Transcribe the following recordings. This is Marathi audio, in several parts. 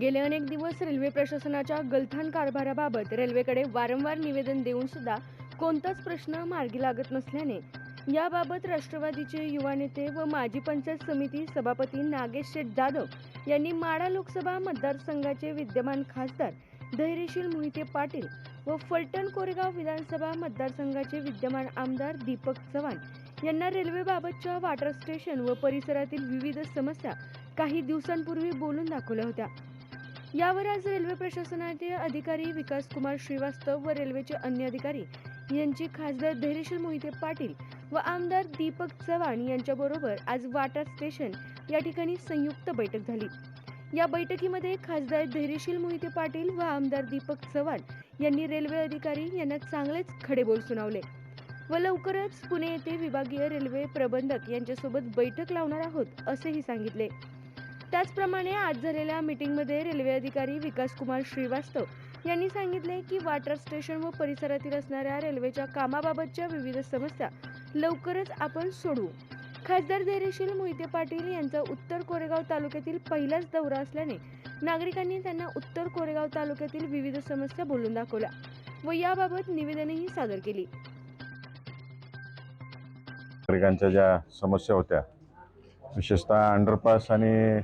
गेले अनेक दिवस रेल्वे प्रशासनाच्या गलथान कारभाराबाबत रेल्वेकडे वारंवार निवेदन देऊन सुद्धा कोणताच प्रश्न मार्गी लागत नसल्याने याबाबत राष्ट्रवादीचे युवा नेते व माजी पंचायत समिती सभापती नागेश शेठ जाधव यांनी माडा लोकसभा मतदारसंघाचे विद्यमान खासदार धैर्यशील मोहिते पाटील व फलटण कोरेगाव विधानसभा मतदारसंघाचे विद्यमान आमदार दीपक चव्हाण यांना रेल्वेबाबतच्या वॉटर स्टेशन व परिसरातील विविध समस्या काही दिवसांपूर्वी बोलून दाखवल्या होत्या. यावर आज रेल्वे प्रशासनाचे अधिकारी विकास कुमार श्रीवास्तव व रेल्वेचे अन्य अधिकारी यांची खासदार धैर्यशील मोहिते पाटील व आमदार दीपक चव्हाण यांच्याबरोबर आज वाटा स्टेशन या ठिकाणी संयुक्त बैठक झाली. या बैठकीमध्ये खासदार धैर्यशील मोहिते पाटील व आमदार दीपक चव्हाण यांनी रेल्वे अधिकारी यांना चांगलेच खडेबोल सुनावले व लवकरच पुणे येथे विभागीय रेल्वे प्रबंधक यांच्यासोबत बैठक लावणार आहोत असेही सांगितले. त्याचप्रमाणे आज झालेल्या मीटिंगमध्ये रेल्वे अधिकारी विकास कुमार श्रीवास्तव यांनी सांगितले की वाटर स्टेशन व परिसरातील असणाऱ्या रेल्वेच्या कामाबाबतच्या विविध समस्या लवकरच आपण सोडवू. खासदार धैर्यशील मोहिते पाटील यांचा उत्तर कोरेगाव तालुक्यातील पहिलाच दौरा असल्याने नागरिकांनी त्यांना उत्तर कोरेगाव तालुक्यातील विविध समस्या बोलून दाखवल्या व याबाबत निवेदनही सादर केली. नागरिकांच्या ज्या समस्या होत्या विशेषतः अंडरपास आणि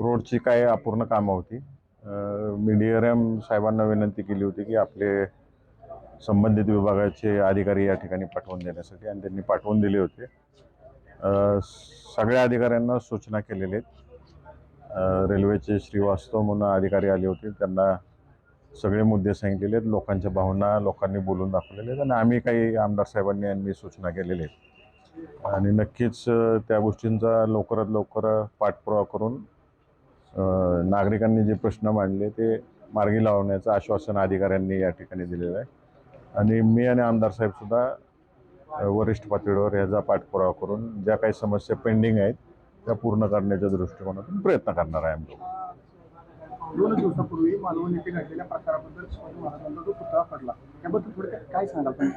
रोडची काही अपूर्ण कामं होती. मी डी आर एम साहेबांना विनंती केली होती की आपले संबंधित विभागाचे अधिकारी या ठिकाणी पाठवून देण्यासाठी आणि त्यांनी पाठवून दिले होते. सगळ्या अधिकाऱ्यांना सूचना केलेल्या आहेत. रेल्वेचे श्रीवास्तव म्हणून अधिकारी आले होते. त्यांना सगळे मुद्दे सांगितलेले आहेत. लोकांच्या भावना लोकांनी बोलून दाखवलेले आहेत आणि आम्ही काही आमदार साहेबांनी यांनी सूचना केलेल्या आहेत. आणि नक्कीच त्या गोष्टींचा लवकरात लवकर पाठपुरावा करून नागरिकांनी जे प्रश्न मांडले ते मार्गी लावण्याचं आश्वासन अधिकाऱ्यांनी या ठिकाणी दिलेलं आहे. आणि मी आणि आमदार साहेब सुद्धा अ, वरिष्ठ पातळीवर याचा पाठपुरावा करून ज्या काही समस्या पेंडिंग आहेत त्या पूर्ण करण्याच्या दृष्टिकोनातून प्रयत्न करणार आहे आम्ही दोन दिवसापूर्वी मालवण येथे घडलेल्या प्रकाराबद्दल शिवाजी महाराजांचा जो पुतळा पडला त्याबद्दल थोडं काय सांगाल तुम्ही?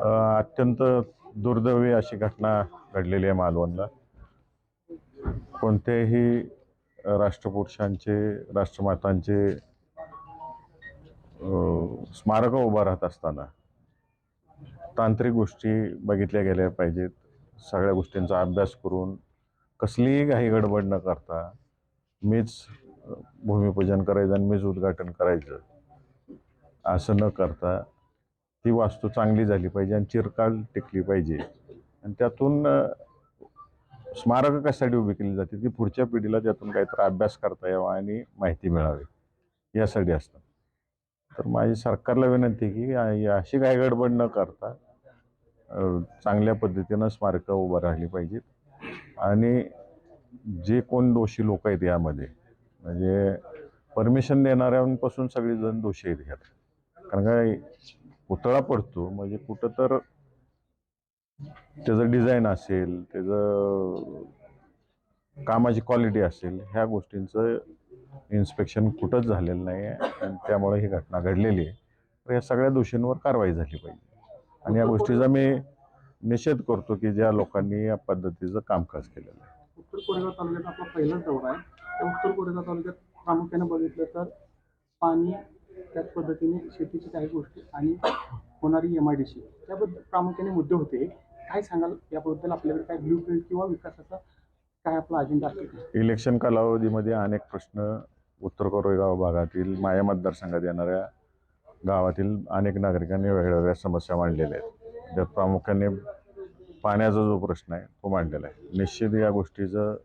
अ, अत्यंत दुर्दैवी अशी घटना घडलेली आहे मालवणला. कोणत्याही राष्ट्रपुरुषांचे राष्ट्रमातांचे स्मारकं उभा राहत असताना तांत्रिक गोष्टी बघितल्या गेल्या पाहिजेत. सगळ्या गोष्टींचा अभ्यास करून कसलीही काही गडबड न करता मीच भूमिपूजन करायचं आणि मीच उद्घाटन करायचं असं न करता ती वास्तू चांगली झाली पाहिजे आणि चिरकाल टिकली पाहिजे. आणि त्यातून स्मारकं कशासाठी उभी केली जाते की पुढच्या पिढीला त्यातून काहीतरी अभ्यास करता यावा आणि माहिती मिळावी. यासाठी असतं तर माझी सरकारला विनंती की अशी काही गडबड न करता चांगल्या पद्धतीनं स्मारकं उभं राहिली पाहिजेत. आणि जे कोण दोषी लोक आहेत यामध्ये म्हणजे परमिशन देणाऱ्यांपासून सगळेजण दोषी आहेत ह्यात कारण काय पुतळा पडतो म्हणजे कुठं तर त्याचं डिझाईन असेल त्याचं कामाची क्वालिटी असेल ह्या गोष्टींचं इन्स्पेक्शन कुठंच झालेलं नाही आहे आणि त्यामुळे ही घटना घडलेली आहे. तर या सगळ्या दोषींवर कारवाई झाली पाहिजे. आणि या गोष्टीचा मी निषेध करतो की ज्या लोकांनी या पद्धतीचं कामकाज केलेलं आहे. उत्तर कोरेगाव तालुक्यात आपला पहिलाच दौरा आहे. त्या उत्तर कोरेगाव तालुक्यात प्रामुख्याने बघितलं तर पाणी त्याच पद्धतीने शेतीची काही गोष्टी आणि होणारी एम आय डी सी त्याबद्दल प्रामुख्याने मुद्दे होते काय सांगाल? याबद्दल आपल्याकडे काय ब्ल्यू प्रिंट किंवा विकासाचा काय आपला अजेंडा असेल इलेक्शन कालावधीमध्ये अनेक प्रश्न उत्तर कोरेगाव भागातील माया मतदारसंघात येणाऱ्या गावातील अनेक नागरिकांनी वेगवेगळ्या समस्या मांडलेल्या आहेत. त्यात प्रामुख्याने पाण्याचा जो प्रश्न आहे तो मांडलेला आहे. निश्चित या गोष्टीचं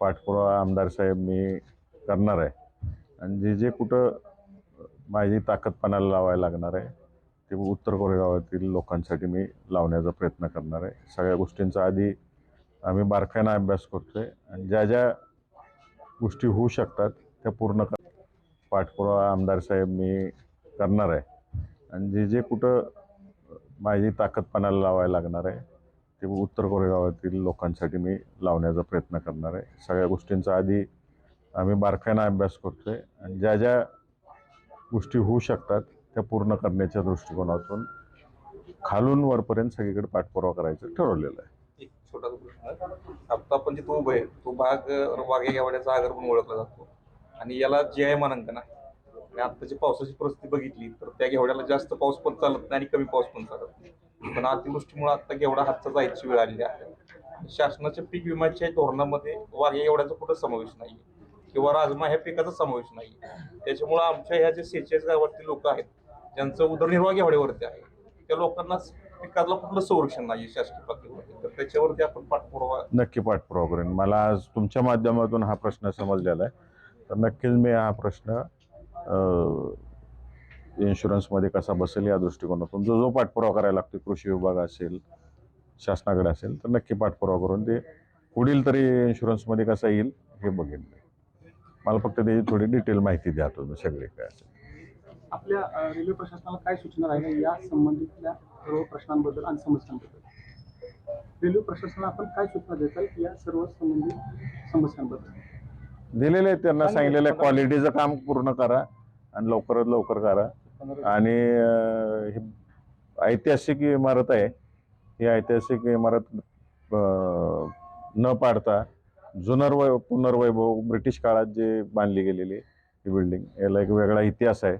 पाठपुरावा आमदार साहेब मी करणार आहे. आणि जे जे कुठं माझी ताकद पणाला लावायला लागणार आहे ते उत्तर कोरेगावातील लोकांसाठी मी लावण्याचा प्रयत्न करणार आहे. सगळ्या गोष्टींचा आधी आम्ही बारकाईनं अभ्यास करतोय आणि ज्या ज्या गोष्टी होऊ शकतात त्या पूर्ण कर पाठपुरावा आमदार साहेब मी करणार आहे. आणि जे जे कुठं माझी ताकदपणाला लावायला लागणार आहे ते उत्तर कोरेगावातील लोकांसाठी मी लावण्याचा प्रयत्न करणार आहे. सगळ्या गोष्टींचा आधी आम्ही बारकाईनं अभ्यास करतोय आणि ज्या ज्या गोष्टी होऊ शकतात त्या पूर्ण करण्याच्या दृष्टिकोनातून खालून वरपर्यंत सगळीकडे पाठपुरावा करायचं ठरवलेलं आहे. एक छोटासा प्रश्न आता आपण जिथं उभं आहे तो भाग वाघे गावड्याचा आगर म्हणून ओळखला जातो. आणि याला जे आय मानांकन आहे आणि आत्ताची पावसाची परिस्थिती बघितली तर त्या घेवड्याला जास्त पाऊस पण चालत नाही आणि कमी पाऊस पण चालत नाही. पण अतिवृष्टीमुळे आता घेवडा हातचा जायची वेळ आलेली आहे. शासनाच्या पीक विम्याच्या धोरणामध्ये वाघ्या एवढ्याचा कुठं समावेश नाही किंवा राजमा ह्या पिकाचा समावेश नाही त्याच्यामुळं आमच्या ह्या जे सेहेचाळीस गावातील लोक आहेत ज्यांचं उदरनिर्वाह घेवड्यावरती आहे त्या लोकांना पिकाला कुठलं संरक्षण नाही शासकीय पातळीवरती. तर त्याच्यावरती आपण पाठपुरावा नक्की पाठपुरावा करेन. मला आज तुमच्या माध्यमातून हा प्रश्न समजलेला आहे. तर नक्कीच मी हा प्रश्न इन्शुरन्समध्ये कसा बसेल या दृष्टिकोनातून जो जो पाठपुरावा करायला लागतो कृषी विभाग असेल शासनाकडे असेल तर नक्की पाठपुरावा करून ते पुढील तरी इन्शुरन्समध्ये कसा येईल हे बघेन मला फक्त त्याची थोडी डिटेल माहिती द्या तुम्ही सगळे काय असेल. आपल्या रेल्वे प्रशासनाला काय सूचना राहिल्या या संबंधितल्या सर्व प्रश्नांबद्दल आणि समस्यांबद्दल? रेल्वे प्रशासनाला आपण काय सूचना देताल या सर्व संबंधित समस्यांबद्दल? दिलेले त्यांना सांगितलेलं आहे क्वालिटीचं काम पूर्ण करा आणि लवकरात लवकर करा. आणि ही ऐतिहासिक इमारत आहे. ही ऐतिहासिक इमारत न पाडता जुनर्वै पुनर्वैभव ब्रिटिश काळात जे बांधली गेलेली ही बिल्डिंग याला एक वेगळा इतिहास आहे.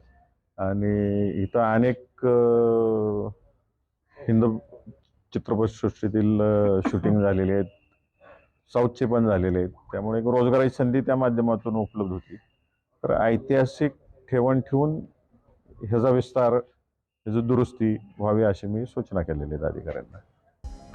आणि इथं अनेक हिंदू चित्रपटसृष्टीतील शूटिंग झालेले आहेत. साऊथचे पण झालेले आहेत. त्यामुळे एक रोजगाराची संधी त्या माध्यमातून उपलब्ध होती. तर ऐतिहासिक ठेवण ठेवून ह्याचा विस्तार ह्याची दुरुस्ती व्हावी अशी मी सूचना केलेली आहे अधिकाऱ्यांना